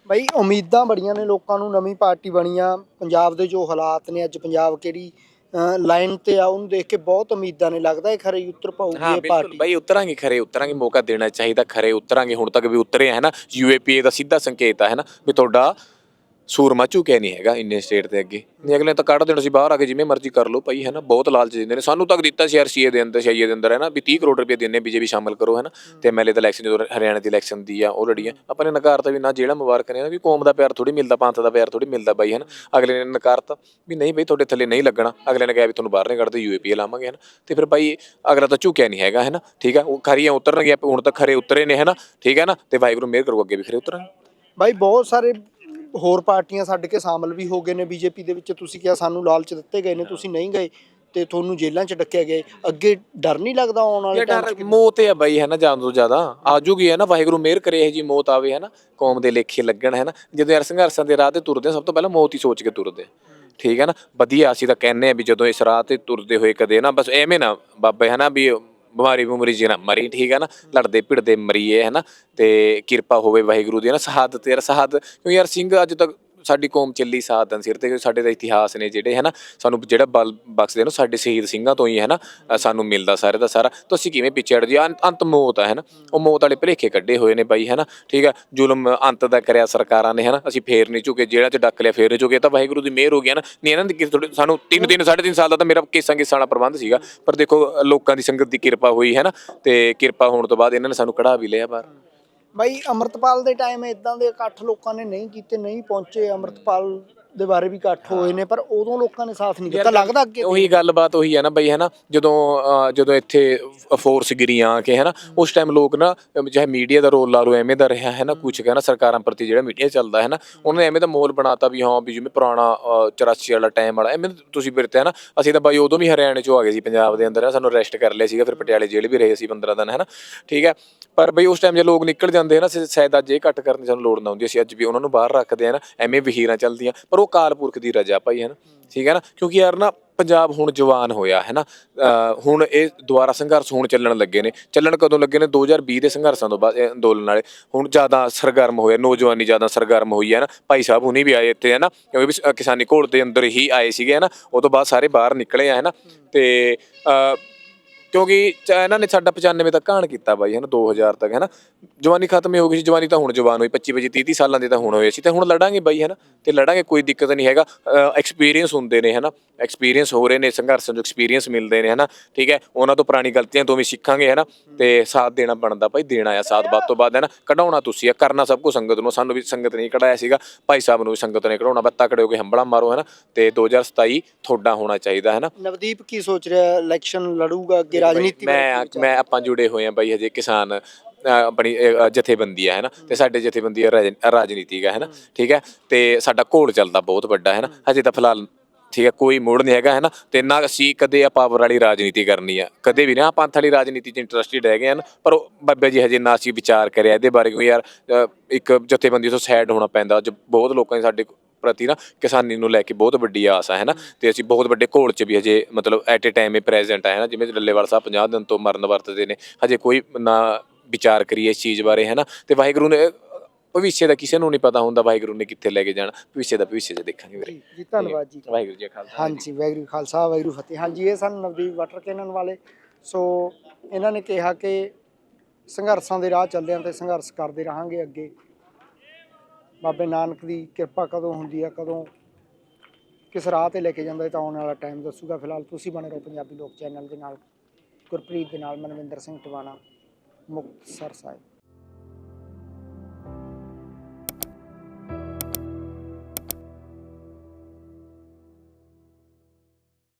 ਬਈ ਉਮੀਦਾਂ ਬੜੀਆਂ ਨੇ ਲੋਕਾਂ ਨੂੰ ਨਵੀਂ ਪਾਰਟੀ ਬਣੀਆਂ। ਪੰਜਾਬ ਦੇ ਜੋ ਹਾਲਾਤ ਨੇ ਅੱਜ ਪੰਜਾਬ ਕਿਹੜੀ ਲਾਈਨ ਤੇ ਆ ਉਹਨੂੰ ਦੇਖ ਕੇ ਬਹੁਤ ਉਮੀਦਾਂ ਨੇ। ਲੱਗਦਾ ਇਹ ਖਰੇ ਹੀ ਉਤਰ ਪਾਊਗੀ ਹਾਂ ਇਹ ਪਾਰਟੀ। ਬਾਈ ਉਤਰਾਂਗੇ ਖਰੇ ਉਤਰਾਂਗੇ ਮੌਕਾ ਦੇਣਾ ਚਾਹੀਦਾ ਖਰੇ ਉਤਰਾਂਗੇ। ਹੁਣ ਤੱਕ ਵੀ ਉਤਰੇ ਆ ਹੈ ਨਾ? ਯੂਏਪੀਏ ਦਾ ਸਿੱਧਾ ਸੰਕੇਤ ਆ ਹੈ ਨਾ? ਵੀ ਤੁਹਾਡਾ ਸੂਰਮਾ ਝੁਕਿਆ ਨਹੀਂ ਹੈਗਾ ਇੰਨੇ ਸਟੇਟ ਦੇ ਅੱਗੇ। ਨਹੀਂ ਅਗਲੇ ਤਾਂ ਕੱਢ ਦੇਣਾ ਸੀ ਬਾਹਰ ਆ ਕੇ ਜਿਵੇਂ ਮਰਜ਼ੀ ਕਰ ਲਓ। ਭਾਈ ਹੈ ਨਾ ਬਹੁਤ ਲਾਲਚ ਦਿੰਦੇ ਨੇ। ਸਾਨੂੰ ਤੱਕ ਦਿੱਤਾ ਸੀ ਆਰਸੀਏ ਦੇ ਅੰਦਰ ਸ਼ਾਈਏ ਦੇ ਅੰਦਰ ਹੈ ਨਾ ਵੀ 30 ਕਰੋੜ ਰੁਪਏ ਦਿੰਨੇ ਬੀਜੇਪੀ ਸ਼ਾਮਲ ਕਰੋ ਹੈ। ਨਾ ਤੇ ਐਮਐਲਏ ਦਾ ਇਲੈਕਸ਼ਨ ਜਦੋਂ ਹਰਿਆਣਾ ਦੀ ਇਲੈਕਸ਼ਨ ਦੀ ਆ ਉਹ ਲੜੀਆਂ। ਆਪਾਂ ਨੇ ਨਕਾਰਤਾ ਵੀ ਨਾ ਜਿਹੜਾ ਮੁਬਾਰਕ ਨੇ ਨਾ ਵੀ ਕੌਮ ਦਾ ਪਿਆਰ ਥੋੜੀ ਮਿਲਦਾ ਪੰਥ ਦਾ ਪਿਆਰ ਥੋੜੀ ਮਿਲਦਾ ਬਾਈ ਹੈ ਨਾ ਅਗਲੇ ਨੇ ਨਕਾਰਤਾ ਵੀ ਨਹੀਂ ਬਈ ਤੁਹਾਡੇ ਥੱਲੇ ਨਹੀਂ ਲੱਗਣਾ। ਅਗਲੇ ਨੇ ਕਿਹਾ ਵੀ ਤੁਹਾਨੂੰ ਬਾਹਰ ਨਹੀਂ ਕੱਢਦੇ ਯੂਏਪੀਏ ਲਾਵਾਂਗੇ ਹੈ ਨਾ ਤੇ ਫਿਰ ਬਾਈ ਅਗਲਾ ਤਾਂ ਝੁਕਿਆ ਨਹੀਂ ਹੈਗਾ ਹੈ ਨਾ ਠੀਕ ਹੈ ਉਹ ਖਰੀਆਂ ਉਤਰਨਗੇ ਹੁਣ ਤੱਕ ਖਰੇ ਉਤਰੇ ਨੇ ਹੈ ਨਾ ਠੀਕ ਹੈ ਨਾ ਤੇ ਵਾਹਿਗੁਰੂ ਮਿਹਰ ਕਰੂ ਅੱਗੇ ਵੀ ਖਰੇ ਉਤਰਾਂਗੇ ਬਾਈ ਬਹੁਤ ਸਾਰੇ ਹੋਰ ਪਾਰਟੀਆਂ ਛੱਡ ਕੇ ਸ਼ਾਮਲ ਵੀ ਹੋ ਗਏ ਨੇ ਬੀਜੇਪੀ ਦੇ ਵਿੱਚ। ਤੁਸੀਂ ਕਿਹਾ ਸਾਨੂੰ ਲਾਲਚ ਦਿੱਤੇ ਗਏ ਨੇ ਤੁਸੀਂ ਨਹੀਂ ਗਏ ਤੇ ਤੁਹਾਨੂੰ ਜੇਲ੍ਹਾਂ 'ਚ ਡੱਕਿਆ ਗਿਆ। ਅੱਗੇ ਡਰ ਨਹੀਂ ਲੱਗਦਾ ਆਉਣ ਵਾਲੇ ਟਾਈਮ 'ਚ ਮੌਤ ਹੈ ਬਾਈ ਹੈ ਨਾ ਜਾਨ ਤੋਂ ਜ਼ਿਆਦਾ। ਆਜੂਗੀ ਹੈ ਨਾ ਵਾਹਿਗੁਰੂ ਮਿਹਰ ਕਰੇ ਇਹ ਜੀ ਮੌਤ ਆਵੇ ਹੈ ਨਾ ਕੌਮ ਦੇ ਲੇਖੇ ਲੱਗਣ ਹੈ ਨਾ। ਜਦੋਂ ਯਾਰ ਸੰਘਰਸ਼ਾਂ ਦੇ ਰਾਹ ਤੇ ਤੁਰਦੇ ਸਭ ਤੋਂ ਪਹਿਲਾਂ ਮੌਤ ਹੀ ਸੋਚ ਕੇ ਤੁਰਦੇ। ਠੀਕ ਹੈ ਨਾ? ਵਧੀਆ ਅਸੀਂ ਤਾਂ ਕਹਿੰਨੇ ਆ ਵੀ ਜਦੋਂ ਇਸ ਰਾਹ ਤੇ ਤੁਰਦੇ ਹੋਏ ਕਦੇ ਨਾ ਬਸ ਐਵੇਂ ਨਾ ਬਾਬੇ ਹੈ ਨਾ ਵੀ ਬਿਮਾਰੀ ਬਿਮਾਰੀ ਜੀ ਨਾ ਮਰੀ, ਠੀਕ ਹੈ ਨਾ? ਲੜਦੇ ਭਿੜਦੇ ਮਰੀਏ, ਹੈ ਨਾ? ਤੇ ਕਿਰਪਾ ਹੋਵੇ ਵਾਹਿਗੁਰੂ ਦੀ, ਹੈ ਨਾ? ਸ਼ਹਾਦਤ ਯਾਰ ਸ਼ਹਾਦਤ, ਕਿਉਂਕਿ ਯਾਰ ਸਿੰਘ ਅੱਜ ਤੱਕ ਸਾਡੀ ਕੌਮ ਚੱਲੀ ਸਾਧਨ ਸਿਰ ਤੇ ਸਾਡੇ ਦਾ ਇਤਿਹਾਸ ਨੇ ਜਿਹੜੇ ਹੈ ਨਾ ਸਾਨੂੰ ਜਿਹੜਾ ਬਲ ਬਖਸ਼ਦੇ ਨੇ ਸਾਡੇ ਸ਼ਹੀਦ ਸਿੰਘਾਂ ਤੋਂ ਹੀ ਹੈ ਨਾ ਸਾਨੂੰ ਮਿਲਦਾ ਸਾਰੇ ਦਾ ਸਾਰਾ। ਤਾਂ ਅਸੀਂ ਕਿਵੇਂ ਪਿੱਛੇ ਹਟ ਜੀ ਅੰਤ ਮੌਤ ਹੈ ਨਾ ਉਹ ਮੌਤ ਵਾਲੇ ਭਲੇਖੇ ਕੱਢੇ ਹੋਏ ਨੇ ਬਾਈ ਹੈ ਨਾ ਠੀਕ ਹੈ ਜ਼ੁਲਮ ਅੰਤ ਦਾ ਕਰਿਆ ਸਰਕਾਰਾਂ ਨੇ ਹੈ ਨਾ ਅਸੀਂ ਫੇਰ ਨਹੀਂ ਝੁਕੇ ਜਿਹੜਾ ਚ ਡੱਕ ਲਿਆ ਫੇਰ ਨਹੀਂ ਝੁਕੇ। ਇਹ ਤਾਂ ਵਾਹਿਗੁਰੂ ਦੀ ਮਿਹਰ ਹੋ ਹੈ ਨਾ ਨਹੀਂ ਇਹਨਾਂ ਦੀ ਕਿਸੇ ਥੋੜ੍ਹੀ- ਸਾਨੂੰ 3 3 3.5 ਸਾਲ ਦਾ ਤਾਂ ਮੇਰਾ ਕੇਸਾਂ ਕੇਸਾਂ ਪ੍ਰਬੰਧ ਸੀਗਾ। ਪਰ ਦੇਖੋ ਲੋਕਾਂ ਦੀ ਸੰਗਤ ਦੀ ਕਿਰਪਾ ਹੋਈ ਹੈ ਨਾ ਤੇ ਕਿਰਪਾ ਹੋਣ ਤੋਂ ਬਾਅਦ ਇਹਨਾਂ ਨੇ ਸਾਨੂੰ ਕਢਾ ਵੀ ਲਿਆ ਬਾਹਰ। ਬਾਈ ਅਮਰਤਪਾਲ ਦੇ ਟਾਈਮ ਇਦਾਂ ਦੇ ਇਕੱਠ ਲੋਕਾਂ ਨੇ ਨਹੀਂ ਕੀਤੇ ਨਹੀਂ ਪਹੁੰਚੇ ਅਮਰਤਪਾਲ ਦੇ ਬਾਰੇ ਵੀ ਇਕੱਠ ਹੋਏ ਨੇ ਪਰ ਉਦੋਂ ਲੋਕਾਂ ਨੇ ਸਾਥ ਨਹੀਂ ਦਿੱਤਾ। ਲੱਗਦਾ ਅੱਗੇ ਉਹੀ ਗੱਲਬਾਤ ਉਹੀ ਹੈ ਨਾ ਬਈ ਹੈ ਨਾ ਜਦੋਂ ਜਦੋਂ ਇੱਥੇ ਫੋਰਸ ਗਿਰੀਆਂ ਆ ਕੇ ਹੈ। ਨਾ ਉਸ ਟਾਈਮ ਲੋਕ ਨਾ ਚਾਹੇ ਮੀਡੀਆ ਦਾ ਰੋਲ ਲਾ ਲਓ ਐਵੇਂ ਦਾ ਰਿਹਾ ਹੈ ਨਾ ਕੁਝ ਕਹਿੰਦਾ ਸਰਕਾਰਾਂ ਪ੍ਰਤੀ ਜਿਹੜਾ ਮੀਡੀਆ ਚੱਲਦਾ ਹੈ ਨਾ ਉਹਨਾਂ ਐਵੇਂ ਦਾ ਮੋਲ ਬਣਾਤਾ ਵੀ ਹਾਂ ਵੀ ਜਿਵੇਂ ਪੁਰਾਣਾ ਅਹ, 84 ਵਾਲਾ ਟਾਈਮ ਵਾਲਾ ਐਵੇਂ ਤੁਸੀਂ ਵਰਤਿਆ ਨਾ ਅਸੀਂ ਤਾਂ ਬਾਈ ਉਦੋਂ ਵੀ ਹਰਿਆਣੇ ਚੋਂ ਆ ਗਏ ਸੀ ਪੰਜਾਬ ਦੇ ਅੰਦਰ ਸਾਨੂੰ ਅਰੈਸਟ ਕਰ ਲਿਆ ਸੀਗਾ ਫਿਰ ਪਟਿਆਲੇ ਜੇਲ੍ਹ ਵੀ ਰਹੇ ਸੀ 15 ਦਿਨ ਹੈ ਨਾ ਠੀਕ ਹੈ ਪਰ ਬਈ ਉਸ ਟਾਈਮ ਜੇ ਲੋਕ ਨਿਕਲ ਜਾਂਦੇ ਹਨ ਨਾ ਸ਼ਾਇਦ ਅੱਜ ਇਹ ਘੱਟ ਕਰਨ ਦੀ ਸਾਨੂੰ ਲੋੜ ਨਾ ਹੁੰਦੀ ਅਸੀਂ ਅੱਜ ਵੀ ਉਹਨਾਂ ਨੂੰ ਬਾਹਰ ਰੱਖਦੇ ਆ ਨਾ ਐਵੇਂ ਵਹੀਰਾਂ ਚੱਲਦੀਆਂ ਪਰ ਉਹ ਕਾਲ ਪੁਰਖ ਦੀ ਰਜਾ ਭਾਈ ਹੈ ਨਾ? ਠੀਕ ਹੈ ਨਾ? ਕਿਉਂਕਿ ਯਾਰ ਨਾ ਪੰਜਾਬ ਹੁਣ ਜਵਾਨ ਹੋਇਆ ਹੈ ਨਾ? ਹੁਣ ਇਹ ਦੁਬਾਰਾ ਸੰਘਰਸ਼ ਹੁਣ ਚੱਲਣ ਲੱਗੇ ਨੇ। ਚੱਲਣ ਕਦੋਂ ਲੱਗੇ ਨੇ? 2020 ਦੇ ਸੰਘਰਸ਼ਾਂ ਤੋਂ ਬਾਅਦ ਅੰਦੋਲਨ ਵਾਲੇ। ਹੁਣ ਜ਼ਿਆਦਾ ਸਰਗਰਮ ਹੋਇਆ ਨੌਜਵਾਨੀ ਜ਼ਿਆਦਾ ਸਰਗਰਮ ਹੋਈ ਹੈ ਨਾ? ਭਾਈ ਸਾਹਿਬ ਹੁਣੀ ਵੀ ਆਏ ਇੱਥੇ ਹੈ ਨਾ? ਕਿਉਂਕਿ ਕਿਸਾਨੀ ਘੋਲ ਦੇ ਅੰਦਰ ਹੀ ਆਏ ਸੀਗੇ ਹੈ ਨਾ? ਉਹ ਤੋਂ ਬਾਅਦ ਸਾਰੇ ਬਾਹਰ ਨਿਕਲੇ ਆ ਹੈ ਨਾ? ਤੇ ਕਿਉਂਕਿ ਚ- ਇਹਨਾਂ ਨੇ ਸਾਡਾ 95 ਤੱਕ ਘਾਣ ਕੀਤਾ ਬਾਈ ਹੈ ਨਾ 2000 ਤੱਕ, ਹਨਾ। ਜਵਾਨੀ ਖਤਮ ਹੀ ਹੋ ਗਈ ਸੀ, ਜਵਾਨੀ ਤਾਂ ਹੁਣ ਜਵਾਨ ਹੋਈ 25 25 30 30 ਸਾਲਾਂ ਦੇ ਤਾਂ ਹੁਣ ਹੋਏ ਸੀ। ਤੇ ਹੁਣ ਲੜਾਂਗੇ ਬਾਈ ਹੈ ਤੇ ਲੜਾਂਗੇ, ਕੋਈ ਦਿੱਕਤ ਨਹੀਂ ਹੈਗਾ। ਐਕਸਪੀਰੀਅੰਸ ਹੁੰਦੇ ਨੇ ਹੈ ਐਕਸਪੀਰੀਅੰਸ ਹੋ ਰਹੇ ਨੇ, ਸੰਘਰਸ਼ਾਂ ਤੋਂ ਐਕਸਪੀਰੀਅੰਸ ਮਿਲਦੇ ਨੇ ਹੈ ਠੀਕ ਹੈ, ਉਹਨਾਂ ਤੋਂ ਪੁਰਾਣੀ ਗਲਤੀਆਂ ਤੋਂ ਵੀ ਸਿੱਖਾਂਗੇ ਹੈ ਤੇ ਸਾਥ ਦੇਣਾ ਬਣਦਾ ਭਾਈ ਦੇਣਾ ਆ ਸਾਥ ਬਾਤ ਤੋਂ ਬਾਅਦ ਹੈ ਨਾ ਕਢਾਉਣਾ ਤੁਸੀਂ ਆ, ਕਰਨਾ ਸਭ ਕੁਝ ਸੰਗਤ ਨੂੰ। ਸਾਨੂੰ ਵੀ ਸੰਗਤ ਨਹੀਂ ਕਢਾਇਆ ਸੀਗਾ। ਭਾਈ ਸਾਹਿਬ ਨੂੰ ਵੀ ਸੰਗਤ ਨੇ ਕਢਾਉਣਾ। ਬੱਤਾ ਕੜੇ ਕੇ ਹੰਬਲਾ ਮਾਰੋ ਹੈ ਨਾ ਤੇ 2027 ਤੁਹਾਡਾ ਹੋਣਾ ਚਾਹੀਦਾ ਹੈ ਨਾ ਨਵਦੀਪ ਕੀ ਸੋਚ ਰਿਹਾ? ਇਲੈਕਸ਼ਨ ਲੜੂਗਾ ਅੱਗੇ? ਰਾਜਨੀਤੀ ਬਾਰੇ ਮੈਂ? ਮੈਂ ਆਪਾਂ ਜੁੜੇ ਹੋਏ ਆ ਬਾਈ ਹਜੇ ਕਿਸਾਨ ਆਪਣੀ ਜਥੇਬੰਦੀ ਆ ਹੈ ਨਾ? ਤੇ ਸਾਡੇ ਜਥੇਬੰਦੀ ਰਾਜਨੀਤਿਕ ਹੈ ਨਾ? ਠੀਕ ਹੈ ਤੇ ਸਾਡਾ ਘੋਲ ਚੱਲਦਾ ਬਹੁਤ ਵੱਡਾ ਹੈ ਨਾ? ਹਜੇ ਤਾਂ ਫਿਲਹਾਲ ਠੀਕ ਹੈ ਕੋਈ ਮੋੜ ਨਹੀਂ ਹੈਗਾ ਹੈ ਨਾ? ਤੇ ਨਾ ਅਸੀਂ ਕਦੇ ਆ ਪਾਵਰ ਵਾਲੀ ਰਾਜਨੀਤੀ ਕਰਨੀ ਆ। ਕਦੇ ਵੀ ਨਾ ਪੰਥ ਵਾਲੀ ਰਾਜਨੀਤੀ 'ਚ ਇੰਟਰਸਟਿਡ ਹੈਗੇ ਹਨ ਪਰ ਬਾਬਾ ਜੀ ਹਜੇ ਨਾ ਅਸੀਂ ਵਿਚਾਰ ਕਰਿਆ। ਇਹਦੇ ਬਾਰੇ ਕੋਈ ਯਾਰ ਇੱਕ ਜਥੇਬੰਦੀ ਤੋਂ ਸਾਈਡ ਹੋਣਾ ਪੈਂਦਾ ਬਹੁਤ ਲੋਕਾਂ ਨੇ ਸਾਡੇ ਪ੍ਰਤੀ ਨਾ ਕਿਸਾਨੀ ਨੂੰ ਲੈ ਕੇ ਬਹੁਤ ਵੱਡੀ ਆਸ ਆ ਹੈ ਨਾ ਤੇ ਅਸੀਂ ਬਹੁਤ ਵੱਡੇ ਘੋਲ 'ਚ ਵੀ ਹਜੇ ਮਤਲਬ ਐਟ ਏ ਟਾਈਮ ਇਹ ਪ੍ਰੈਜ਼ੈਂਟ ਹੈ ਨਾ ਜਿਵੇਂ ਡੱਲੇਵਾਲ ਸਾਹਿਬ 50 ਦਿਨ ਤੋਂ ਮਰਨ ਵਰਤਦੇ ਨੇ ਹਜੇ ਕੋਈ ਨਾ ਵਿਚਾਰ ਕਰੀਏ ਇਸ ਚੀਜ਼ ਬਾਰੇ ਹੈ ਨਾ ਤੇ ਵਾਹਿਗੁਰੂ ਨੇ ਭਵਿੱਖ ਦਾ ਕਿਸੇ ਨੂੰ ਨਹੀਂ ਪਤਾ ਹੁੰਦਾ ਵਾਹਿਗੁਰੂ ਨੇ ਕਿੱਥੇ ਲੈ ਕੇ ਜਾਣਾ ਭਵਿੱਖ ਦਾ ਭਵਿੱਖ 'ਚ ਦੇਖਾਂਗੇ ਵੀਰੇ। ਜੀ ਧੰਨਵਾਦ ਜੀ। ਵਾਹਿਗੁਰੂ ਜੀ ਖਾਲਸਾ ਹਾਂਜੀ ਵਾਹਿਗੁਰੂ ਖਾਲਸਾ ਵਾਹਿਗੁਰੂ ਫਤਿਹ। ਹਾਂਜੀ ਇਹ ਸਨ ਨਵਦੀਪ ਵਾਟਰ ਕੈਨਨ ਵਾਲੇ। ਸੋ ਇਹਨਾਂ ਨੇ ਕਿਹਾ ਕਿ ਸੰਘਰਸ਼ਾਂ ਦੇ ਰਾਹ ਚੱਲਦੇ ਹਾਂ ਤੇ ਸੰਘਰਸ਼ ਕਰਦੇ ਰਹਾਂਗੇ ਅੱਗੇ। ਬਾਬੇ ਨਾਨਕ ਦੀ ਕਿਰਪਾ ਕਦੋਂ ਹੁੰਦੀ ਹੈ ਕਦੋਂ ਕਿਸ ਰਾਹ ਤੇ ਲੈ ਕੇ ਜਾਂਦਾ ਇਹ ਤਾਂ ਆਉਣ ਵਾਲਾ ਟਾਈਮ ਦੱਸੂਗਾ ਫਿਲਹਾਲ। ਤੁਸੀਂ ਬਣੇ ਰਹੋ ਪੰਜਾਬੀ ਲੋਕ ਚੈਨਲ ਦੇ ਨਾਲ, ਗੁਰਪ੍ਰੀਤ ਦੇ ਨਾਲ, ਮਨਵਿੰਦਰ ਸਿੰਘ ਟਵਾਣਾ, ਮੁਕਤਸਰ ਸਾਹਿਬ।